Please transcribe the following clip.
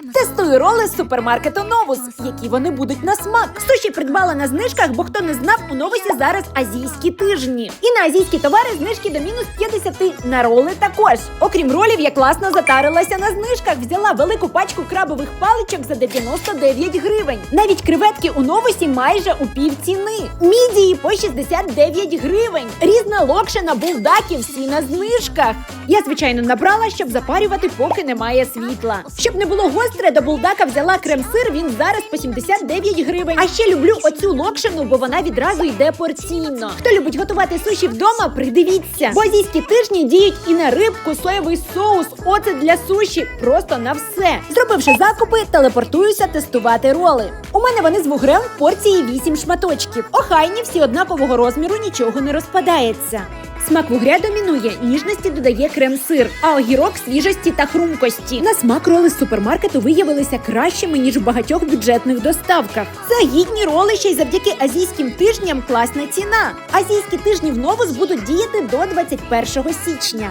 Тестую роли з супермаркету Новус, які вони будуть на смак. Суші придбала на знижках, бо хто не знав, у новусі зараз азійські тижні. І на азійські товари знижки до мінус 50, на роли також. Окрім ролів, я класно затарилася на знижках. Взяла велику пачку крабових паличок за 99 гривень. Навіть креветки у новусі майже у пів ціни. Мідії по 69 гривень. Різна локшина булдаки всі на знижках. Я, звичайно, набрала, щоб запарювати, поки немає світла. Щоб не було гостре, до булдака взяла крем-сир, він зараз по 79 гривень. А ще люблю оцю локшину, бо вона відразу йде порційно. Хто любить готувати суші вдома, придивіться. Бо азійські тижні діють і на рибку, соєвий соус, оцет для суші, просто на все. Зробивши закупи, телепортуюся тестувати роли. У мене вони з вугрем в порції 8 шматочків. Охайні всі однакового розміру, нічого не розпадається. Смак вугря домінує, ніжності додає крем-сир, а огірок свіжості та хрумкості. На смак роли з супермаркету виявилися кращими ніж в багатьох бюджетних доставках. Це гідні роли ще й завдяки азійським тижням класна ціна. Азійські тижні в новус будуть діяти до 21 січня.